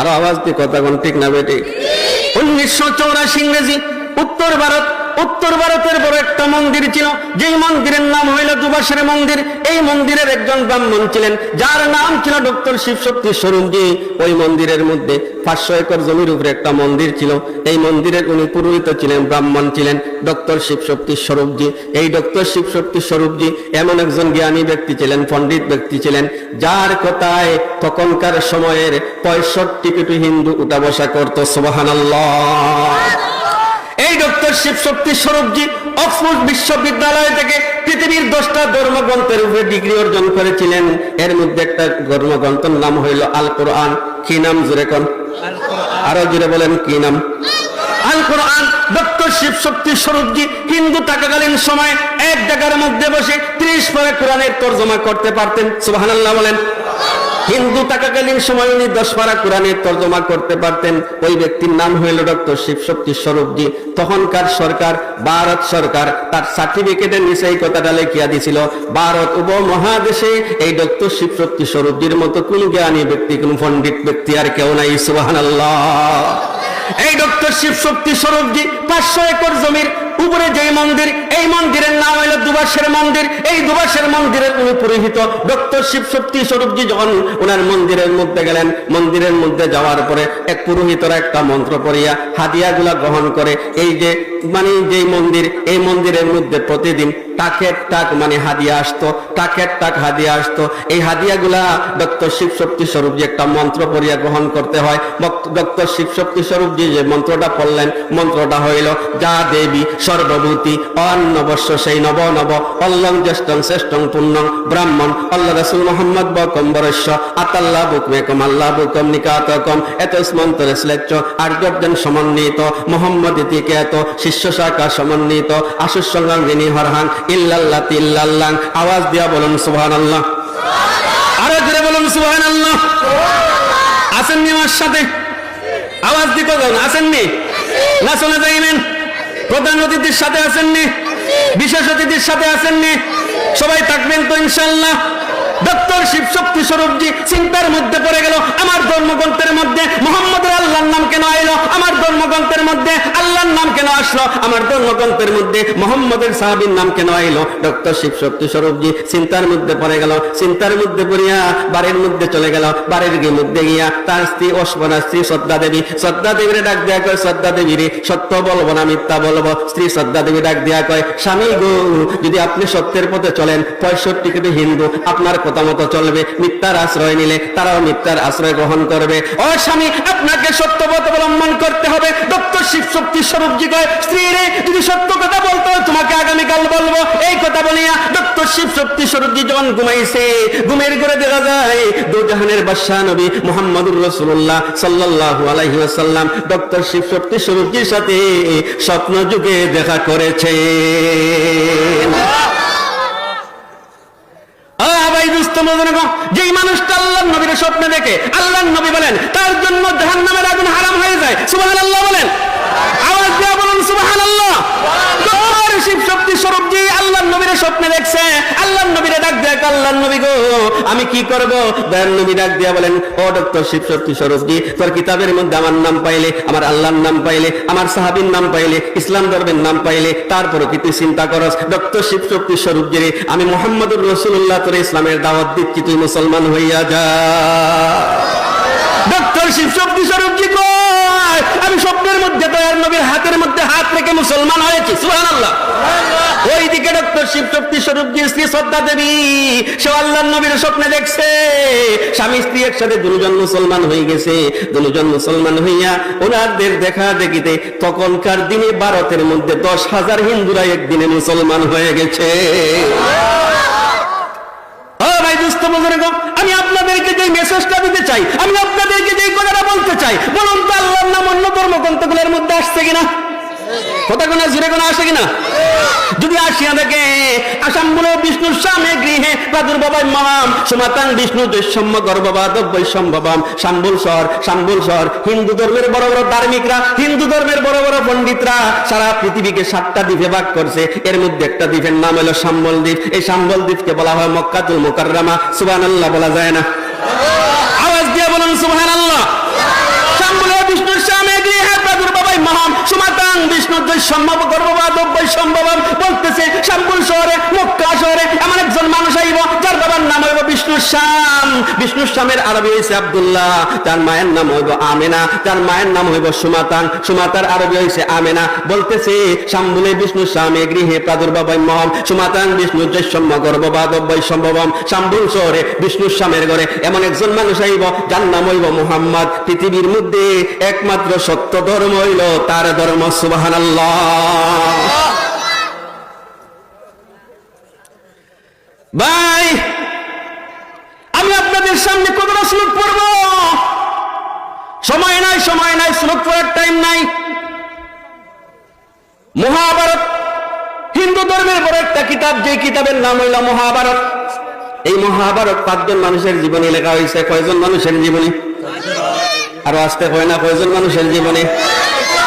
আরও আওয়াজ দিয়ে কথা কোন ঠিক না বেটি উনিশশো চৌরাশি ইংরেজি উত্তর ভারত। উত্তর ভারতের বড় একটা মন্দির ছিল, যেই মন্দিরের নাম হইল দুবাসের মন্দির। এই মন্দিরের একজন ব্রাহ্মণ ছিলেন, যার নাম ছিল ডক্টর শিবশক্তি স্বরূপজি ওই মন্দিরের মধ্যে পাঁচশো একর জমির উপরে একটা মন্দির ছিল। এই মন্দিরের উনি পুরোহিত ছিলেন, ব্রাহ্মণ ছিলেন ডক্টর শিবশক্তি স্বরূপজি এই ডক্টর শিবশক্তি স্বরূপজি এমন একজন জ্ঞানী ব্যক্তি ছিলেন, পণ্ডিত ব্যক্তি ছিলেন, যার কথায় তখনকার সময়ের পঁয়ষট্টি কোটি হিন্দু উঠা বসা করতো, সুবহানাল্লাহ। এই ডক্টর শিবশক্তি স্বরূপজি অক্সফোর্ড বিশ্ববিদ্যালয় থেকে পৃথিবীর দশটা ধর্মগ্রন্থের উপরে ডিগ্রি অর্জন করেছিলেন। এর মধ্যে একটা ধর্মগ্রন্থের নাম হইল আল কোরআন কি নাম জুড়ে কোন? আরও জুড়ে বলেন কি নাম? আল কোরআন ডক্টর শিবশক্তি স্বরূপজি হিন্দু থাকাকালীন সময় এক জায়গার মধ্যে বসে ত্রিশ পরে কোরআনের তর্জমা করতে পারতেন। সুবহানাল্লাহ বলেন হিন্দু থাকাকালীন সময় উনি দশ পারা কোরআনের তর্জমা করতে পারতেন। ওই ব্যক্তির নাম হইল ডক্টর শিবশক্তি স্বরূপজি। তখনকার সরকার, ভারত সরকার, তার সার্টিফিকেটের নিচে এই কথাটা লেখিয়া দিছিল, ভারত উপমহাদেশে এই ডক্টর শিবশক্তি স্বরূপজির মতো কোন জ্ঞানী ব্যক্তি, কোন পণ্ডিত ব্যক্তি আর কেউ নাই সুবাহান এই ডক্টর শিবশক্তি স্বরূপজি পাঁচশো একর জমির উপরে যে মন্দির, এই মন্দিরের নাম হলো দুবাসের মন্দির। এই দুবাসের মন্দিরের উনি পুরোহিত ডক্টর শিবশক্তি স্বরূপজি যখন ওনার মন্দিরের মধ্যে গেলেন, মন্দিরের মধ্যে যাওয়ার পরে এক পুরোহিতরা একটা মন্ত্র পড়িয়া হাদিয়াগুলা গ্রহণ করে, এই যে মানে যেই মন্দির, এই মন্দিরের মধ্যে প্রতিদিন টাকের টাক মানে হাদিয়া আসতো টাকের টাক হাদিয়া আসতো। এই হাদিয়াগুলা ডক্টর শিবশক্তি স্বরূপ যে একটা মন্ত্র পড়িয়া গ্রহণ করতে হয়। ডক্টর শিবশক্তি স্বরূপ যে যে মন্ত্রটা পড়লেন, মন্ত্রটা হইল, যা দেবী সর্বভূতি অন্নবর্ষ সেই নব নব, অল্লং জ্যেষ্ঠং শ্রেষ্ঠং পুণ্যং ব্রাহ্মণ, আল্লাহ রসুল মোহাম্মদ বকম বরস্য আতাল্লাহ বুকমেকম আল্লাহ বুকম নিকাতকম এত মন্ত্রে শ্লেচ্ছ আর্যর্জন সমন্বিত, মোহাম্মদ ইতিকে এত শিষ্য শাখা সমন্বিত আশুর সঙ্গাঙ্গিনী হরহান ইল্লাল্লাহ তিল্লাল্লাহ আওয়াজ দিয়া বলুন সুবহান আল্লাহ আরও জোরে বলুন সুবহান আল্লাহ আসেননি আমার সাথে? আওয়াজ দি কখন আসেননি? না চলে যাইবেন? প্রধান অতিথির সাথে আসেননি বিশেষ অতিথির সাথে আসেননি সবাই থাকবেন তো ইনশাল্লাহ ডক্টর স্বরূপ স্বরূপজি চিন্তার মধ্যে পড়ে গেল। আমার ধর্মগ্রন্থের মধ্যে মোহাম্মদ আল্লাহর নাম কেন আইলো আমার ধর্মগ্রন্থের মধ্যে আল্লাহর নাম কেন আসলো আমার ধর্মগ্রন্থের মধ্যে মোহাম্মদের সাহাবীর নাম কেন আইলো? ডক্টর শিবশক্তি স্বরূপজি, চিন্তার মধ্যে পড়ে গেল, চিন্তার মধ্যে পড়িয়া বাড়ির মধ্যে চলে গেল, বাড়ির মধ্যে গিয়া তার স্ত্রী অশ্বনা স্ত্রী শ্রদ্ধা দেবী শ্রদ্ধা দেবীর ডাক দেয়া কয় শ্রদ্ধা দেবী রে সত্য বলব না, মিথ্যা বলব? স্ত্রী শ্রদ্ধা দেবী ডাক দেয়া কয়, স্বামী গো, যদি আপনি সত্যের পথে চলেন, পঁয়ষট্টি কোটি হিন্দু, আপনার কথা মতো চলবে, মিথ্যার আশ্রয় নিলে তারাও মিথ্যার আশ্রয় গ্রহণ করবে। ও স্বামী, আপনাকে সত্য পথ অবলম্বন করতে হবে। ডক্টর শিব শক্তি স্বরূপ জি কয় যদি সত্য কথা বলতো, তোমাকে আগামীকাল বলব, এই কথা বলিয়া ডক্টর শিব শক্তি জি যখন ঘুমাইছে, ঘুমের করে দেখা যায় দুজাহানের বাদশাহ নবী মোহাম্মদুর রসুল্লাহ সাল্লাল্লাহু আলাইহি ওয়াসাল্লাম ডক্টর শিব শক্তি স্বরূপজির সাথে স্বপ্ন যুগে দেখা করেছে। যেই মানুষটা আল্লাহ নবীর স্বপ্নে দেখে আল্লাহ নবী বলেন, তার জন্য জাহান নামের আগুন হারাম হয়ে যায়। সুবাহ বলুন সুবাহ আল্লাহ শিব শক্তি স্বরূপ যে আল্লাহ নবীর স্বপ্নে দেখছে আল্লাহ নবীরে ডাক দেখ আল্লাহ নবী গো? আমি কি করব? দয়াল নবী ডাক দিয়া বলেন, ও ডক্টর শিব শক্তি স্বরূপ জি তোর কিতাবের মধ্যে আমার নাম পাইলে, আমার আল্লাহর নাম পাইলে, আমার সাহাবীর নাম পাইলে, ইসলাম ধর্মের নাম পাইলে তারপরে কি তুই চিন্তা করস? ডক্টর শিব শক্তি স্বরূপ জি আমি মোহাম্মদুর রসুল্লাহ তোর ইসলামের দাওয়াত দিচ্ছি, তুই মুসলমান হইয়া যা। ডক্টর শিব শক্তি স্বরূপ জি কয় আমি স্বপ্নের মধ্যে দয়ার নবীর হাতের মধ্যে হাত রেখে মুসলমান হয়েছি, সুবহানাল্লাহ। ওই দিকে ডক্টর শিব শক্তি স্বরূপ জি স্ত্রী শ্রদ্ধা দেবী সে আল্লাহ নবীর স্বপ্নে দেখছে। স্বামী, স্ত্রী একসাথে দুজন মুসলমান হয়ে গেছে। দুজন মুসলমান হইয়া ওনাদের দেখা দেখিতে তখনকার দিনে ভারতের মধ্যে দশ হাজার হিন্দুরা একদিনে মুসলমান হয়ে গেছে। আমি আপনাদেরকে যে মেসেজটা দিতে চাই, আমি আপনাদেরকে যে কথাটা বলতে চাই, বলুন তো আল্লাহর নাম অন্য ধর্মগ্রন্থগুলোর মধ্যে আসছে কিনা? হিন্দু ধর্মের বড় বড় ধার্মিকরা, হিন্দু ধর্মের বড় বড় পণ্ডিতরা, সারা পৃথিবীকে সাতটা দ্বীপে ভাগ করছে, এর মধ্যে একটা দ্বীপের নাম হলো শাম্বল দ্বীপ। এই শাম্বল দ্বীপকে বলা হয় মক্কাতুল মোকাররামা। সুবহানাল্লাহ বলা যায় না আওয়াজ দিয়ে বলুন সুবহানাল্লাহ সম্ভব গর্ভবাদ সম্ভব বলতেছে, শ্যামপুর শহরে, মক্কা শহরে এমন একজন মানুষ আইব, যার বাবার নাম হইব বিষ্ণু শ্যাম বিষ্ণু শ্যামের আরবি হয়েছে আব্দুল্লাহ। তার মায়ের নাম হইব আমেনা। তার মায়ের নাম হইব সুমাতান। সুমাতার আরবি হয়েছে আমেনা। বলতেছে শাম্বুলে বিষ্ণু শ্যামে গৃহে প্রাদুর্ভাব মহম সুমাতান বিষ্ণু জৈসম্য গর্ভবাদ সম্ভবম শাম্বুল শহরে বিষ্ণু শ্যামের ঘরে এমন একজন মানুষ আইব যার নাম হইব মুহাম্মদ। পৃথিবীর মধ্যে একমাত্র সত্য ধর্ম হইল তার ধর্ম সুবাহান ভাই আমি আপনাদের সামনে কতটা শ্লোক পড়ব সময় নাই শ্লোক পড়ার টাইম নাই। মহাভারত, হিন্দু ধর্মের বড় একটা কিতাব যে কিতাবের নাম হইল মহাভারত। এই মহাভারত পাঁচজন মানুষের জীবনী লেখা হয়েছে কয়জন মানুষের জীবনী? আরও আসতে হয় না, কয়জন মানুষের জীবনে?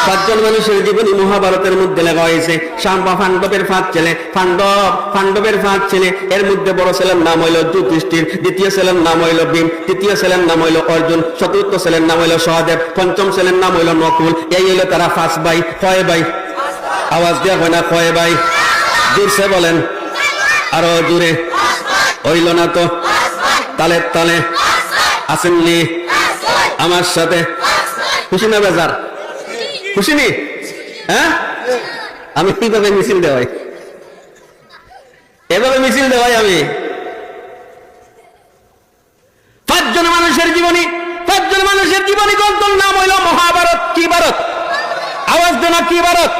পাঁচজন মানুষের জীবনী মহাভারতের মধ্যে লেখা হয়েছে। শাম্বা পাণ্ডবের ফাঁদ ছেলে পাণ্ডব পাণ্ডবের ফাঁদ ছেলে। এর মধ্যে বড় ছেলের নাম হইল যুধিষ্ঠির, দ্বিতীয় ছেলের নাম হইল ভীম, তৃতীয় ছেলের নাম হইল অর্জুন, চতুর্থ ছেলের নাম হইল সহদেব, পঞ্চম ছেলের নাম হইল নকুল। এই হইল তারা ফাঁস ভাই কয় ভাই আওয়াজ দেওয়া হয় না কয় ভাই জোরসে বলেন, আরও জোরে হইল না তো তালে তালে। আসেননি, আমার সাথে। খুশি না বেজার? খুশি নি হ্যাঁ? আমি কীভাবে মিছিল দেওয়াই। এভাবে মিছিল দেওয়াই আমি। পাঁচজন মানুষের জীবনী, পাঁচজন মানুষের জীবনী গ্রন্থর নাম হইল মহাভারত কি ভারত? আওয়াজ দেনা কি ভারত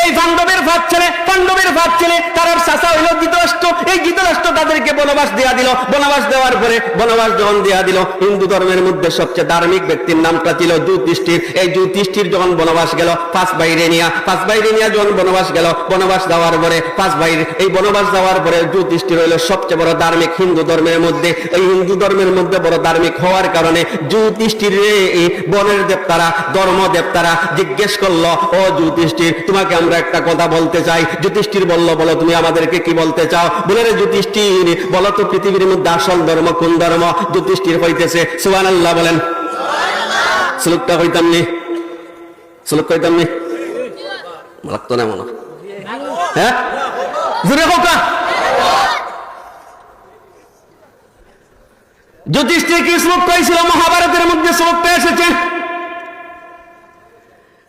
এই পাণ্ডবের ভাত ছেলে পাণ্ডবের ভাত ছেলে, তার শাসা হইল ধৃতরাষ্ট্র। এই ধৃতরাষ্ট্র তাদেরকে বনবাস দেয়া দিল। বনবাস দেওয়ার পরে বনবাস যখন দেয়া দিল। হিন্দু ধর্মের মধ্যে সবচেয়ে ধার্মিক ব্যক্তির নামটা ছিল যুধিষ্ঠির। এই যুধিষ্ঠির যখন বনবাস গেল পাঁচ বাইরে নিয়া পাঁচ বাইরে নিয়া যখন বনবাস গেল, বনবাস দেওয়ার পরে পাঁচ বাইরে, এই বনবাস দেওয়ার পরে যুধিষ্ঠির হইল সবচেয়ে বড় ধার্মিক হিন্দু ধর্মের মধ্যে। এই হিন্দু ধর্মের মধ্যে বড় ধার্মিক হওয়ার কারণে যুধিষ্ঠির এই বনের দেবতারা ধর্ম দেবতারা জিজ্ঞেস করল ও যুধিষ্ঠির তোমাকে আমরা একটা কথা বলতে চাই। যুধিষ্ঠির বলো, তুমি আমাদেরকে কি বলতে চাও? বলে রে যুধিষ্ঠির বলো তো পৃথিবীর মধ্যে আসল ধর্ম কোন ধর্ম? যুধিষ্ঠির হইতেছে আল্লাহ বলেন। শ্লোকটা হইতাম শ্লোক কইতাম নি? লাগতো না মনে হ্যাঁ। কি শ্লোক কইছিল? মহাভারতের মধ্যে শ্লোকটা এসেছে।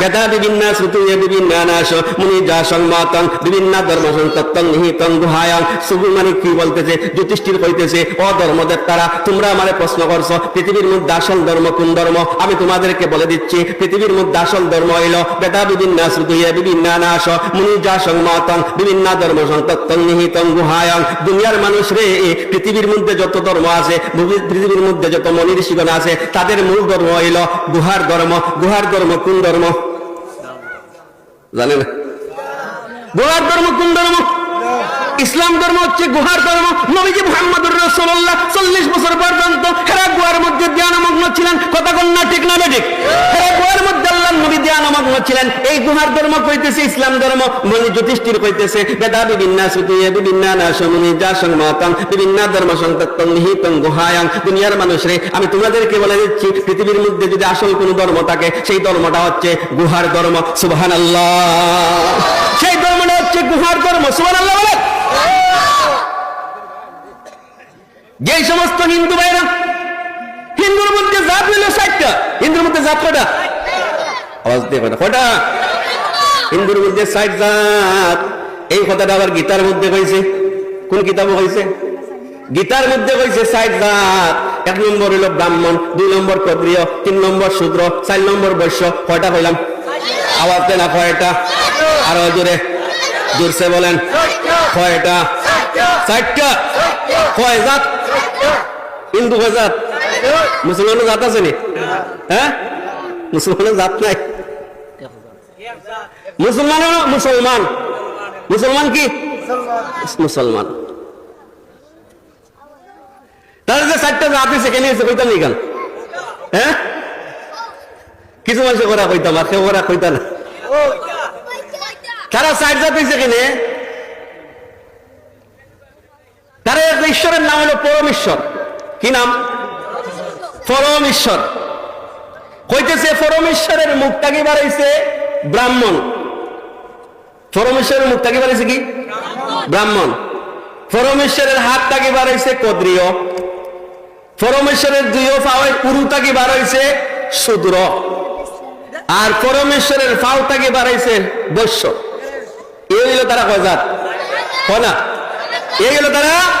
বেদা বিভিন্ন শ্রুতুয়ে বিভিন্ন নাশ মুনি যা সংমতং বিভিন্ন ধর্ম সন্তত্তং নিহিতং গুহায়ং সুগু মানে কি বলতেছে? জ্যোতিষ্ঠির কইতেছে, ও ধর্মদেব তারা তোমরা আমারে প্রশ্ন করছ, পৃথিবীর মধ্যে আসল ধর্ম কোন ধর্ম? আমি তোমাদেরকে বলে দিচ্ছি, পৃথিবীর মধ্যে আসল ধর্ম হইল বেদা বিভিন্ন শ্রুতুয়ে বিভিন্ন নাশ, মুনি যা সংমতং বিভিন্ন ধর্ম সন্তত্তং নিহিতং গুহায়ং। দুনিয়ার মানুষ রে, পৃথিবীর মধ্যে যত ধর্ম আছে পৃথিবীর মধ্যে যত মনি ঋষিগণ আছে, তাদের মূল ধর্ম হইল গুহার ধর্ম। গুহার ধর্ম কোন ধর্ম? জানে না। গুহার ধর্ম কোন ধর্ম ইসলাম ধর্ম হচ্ছে গুহার ধর্ম। নবীজি মোহাম্মদুর রাসূলুল্লাহ চল্লিশ বছর পর্যন্ত হেরা গুহার মধ্যে ধ্যানমগ্ন ছিলেন। কথা কোন না ঠিক না বেঠিক? হেরা গুহার মধ্যে আল্লাহ নবী ধ্যানমগ্ন ছিলেন। এই গুহার ধর্ম কইতেছে, ইসলাম ধর্ম মনি যুধিষ্ঠির কইতেছে, বেদা বিভিন্ন শ্রুতিয়ে বিভিন্ন নাশমুনি যা সংমতং বিভিন্ন ধর্ম সংতত্তং নিহিতং, গুহায়াং, দুনিয়ার মানুষরে। আমি তোমাদেরকে বলে দিচ্ছি, পৃথিবীর মধ্যে যদি আসল কোন ধর্ম থাকে, সেই ধর্মটা হচ্ছে গুহার ধর্ম। সুবহানাল্লাহ। সেই ধর্মটা হচ্ছে গুহার ধর্ম। সুবহানাল্লাহ বলে যে সমস্ত হিন্দু ভাইরা হিন্দুর মধ্যে জাত হইল ষাটটা, হিন্দুর মধ্যে জাত কটা? কটা হিন্দুর মধ্যে ষাট জাত। এই কথাটা আবার গীতার মধ্যে কইছে। কোন কিতাবে কইছে? গীতার মধ্যে কইছে ষাট জাত। এক নম্বর হইল ব্রাহ্মণ, দুই নম্বর ক্ষত্রিয়, তিন নম্বর শূদ্র, চার নম্বর বৈশ্য। কয়টা কইলাম? আওয়াজ না কয়টা? আরও জোরে। জোরসে বলেন। কয়টা ষাটটা কয় জাত হিন্দু কয় জাত মুসলমানের জাত আছে নি হ্যাঁ মুসলমানের জাত নাই মুসলমান হলো মুসলমান মুসলমান কি মুসলমান তাহলে যে চারটা জাত আছে কেন এসে কইতাম নি কেন হ্যাঁ কিছু মানুষ করা কইতাম আর কেউ করা কইতা না তারা সাইড জাত হয়েছে কিনে তারা এক ঈশ্বরের হলো পরমেশ্বর। কি নাম? পরমেশ্বর। হইতেছে পরমেশ্বরের মুখটা কি বাড়াইছে? ব্রাহ্মণ। পরমেশ্বরের মুখটা কি বাড়াইছে কি? ব্রাহ্মণ। পরমেশ্বরের হাতটা কি বাড়াইছে? কদ্রিয়। পরমেশ্বরের দুইও পাওয়ায় উরুটা কি বাড়াইছে? শূদ্র। আর পরমেশ্বরের ফাউটা কি বাড়াইছে? বৈশ্য। এই হইল তারা কয় জাত? না? এই হইল তারা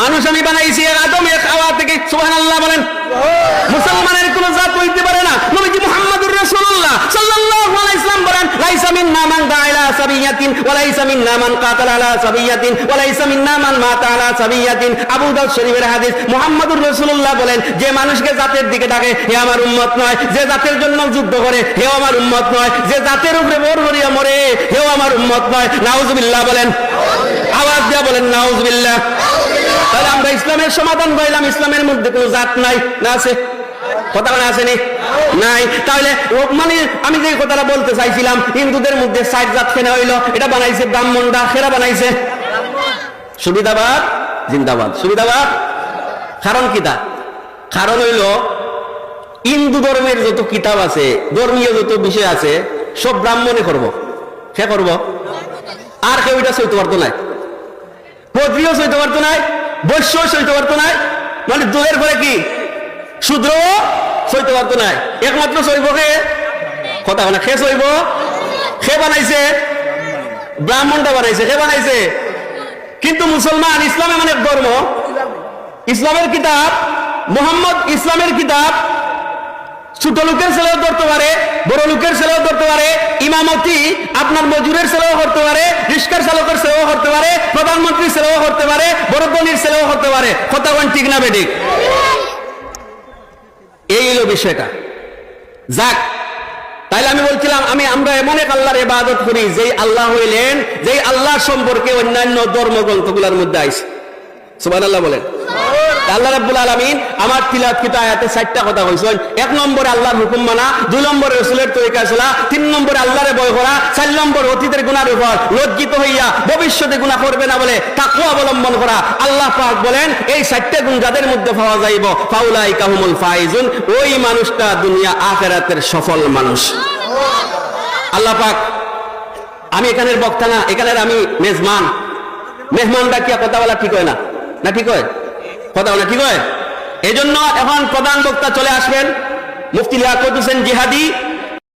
মানুষ আমি বানাইছি এক আদম এক হাওয়া থেকে সুবহান আল্লাহ বলেন। মুসলমানের কোন জাত হইতে পারে না। নবীজি মুহাম্মদুর রাসূলুল্লাহ সাল্লাল্লাহু আলাইহি ইসলাম বলেন, লাইসা মিন্না মান দা ইলা সাবিয়াতিন ওয়া লাইসা মিন্না মান কাতালা আলা সাবিয়াতিন ওয়া লাইসা মিন্না মান মাতা আলা সাবিয়াতিন। আবু দাউদ শরীফের হাদিস মুহাম্মদুর রাসূলুল্লাহ বলেন, যে মানুষকে জাতের দিকে ডাকে, হে আমার উম্মত নয়। যে জাতের জন্য যুদ্ধ করে, হেও আমার উম্মত নয়। যে জাতের উপরে বর মরে আমার উম্মত নয়। নাউজুবিল্লাহ বলেন। আওয়াজ দিয়া বলেন, নাউজুবিল্লাহ। তাহলে আমরা ইসলামের সমাধান পাইলাম, ইসলামের মধ্যে কোনো জাত নাই, না আছে? কথা মানে আসেনি নাই। তাহলে মানে আমি যে কথাটা বলতে চাইছিলাম, হিন্দুদের মধ্যে ষাট জাত কেনা হইল, এটা বানাইছে ব্রাহ্মণরা সেরা বানাইছে। সুবিধাবাদ? জিন্দাবাদ। সুবিধাবাদ? কারণ কিতা কারণ হইল, হিন্দু ধর্মের যত কিতাব আছে, ধর্মীয় যত বিষয় আছে, সব ব্রাহ্মণে করব। সে করব? আর কেউ এটা সইতে পারতো না ক্ষত্রিয় সইতে পারতো না বৈশ্য সইতে পারতো না মানে দুয়ের পরে কি? শূদ্র সইতে পারতো না একমাত্র সইব কে? কথা বলে খে সইব? খে বানাইছে? ব্রাহ্মণটা বানাইছে। খে বানাইছে? কিন্তু মুসলমান, ইসলামে মানে ধর্ম। ইসলামের কিতাব, মোহাম্মদ ইসলামের কিতাব ছোট লোকের ছেলেও ধরতে পারে, বড় লোকের ছেলেও ধরতে পারে, ইমামতি আপনার মজুরের ছেলেও করতে পারে, রিস্কার চালকের ছেলেও করতে পারে, প্রধানমন্ত্রীর ছেলেও করতে পারে, বড় ধনির ছেলেও করতে পারে। কথা কোন ঠিক না বেঠিক? এই হলো বিষয়টা। যাক, তাইলে আমি বলছিলাম, আমি, আমরা এমন এক আল্লাহর ইবাদত করি, যেই আল্লাহ হইলেন, যেই আল্লাহ সম্পর্কে অন্যান্য ধর্মগ্রন্থগুলোর মধ্যে বলেন। আল্লাহ রাব্বুল আলামিন আমার আয়াতে চারটা কথা কইছেন। এক নম্বরে আল্লাহর হুকুম মানা দুই নম্বরে রাসূলের তরিকা চলা তিন নম্বরে আল্লাহরে ভয় করা চার নম্বর অতীতের গুনার উপর লজ্জিত হইয়া ভবিষ্যতে গুনাহ করবে না বলে তাকওয়া অবলম্বন করা। আল্লাহ পাক বলেন এই চারটা গুণ যাদের মধ্যে পাওয়া যাইব ফাউলাইকা হুমুল ফাইজুন ওই মানুষটা দুনিয়া আখিরাতের সফল মানুষ। আল্লাহ পাক আমি এখানের বক্তা না এখানের আমি মেজমান মেহমান ডাকিয়া কথা বলা ঠিক হয় না? না ঠিক হয়? কথা বলে ঠিক হয়? এজন্য এখন প্রধান বক্তা চলে আসবেন, মুফতি লিয়াকত হোসেন জিহাদি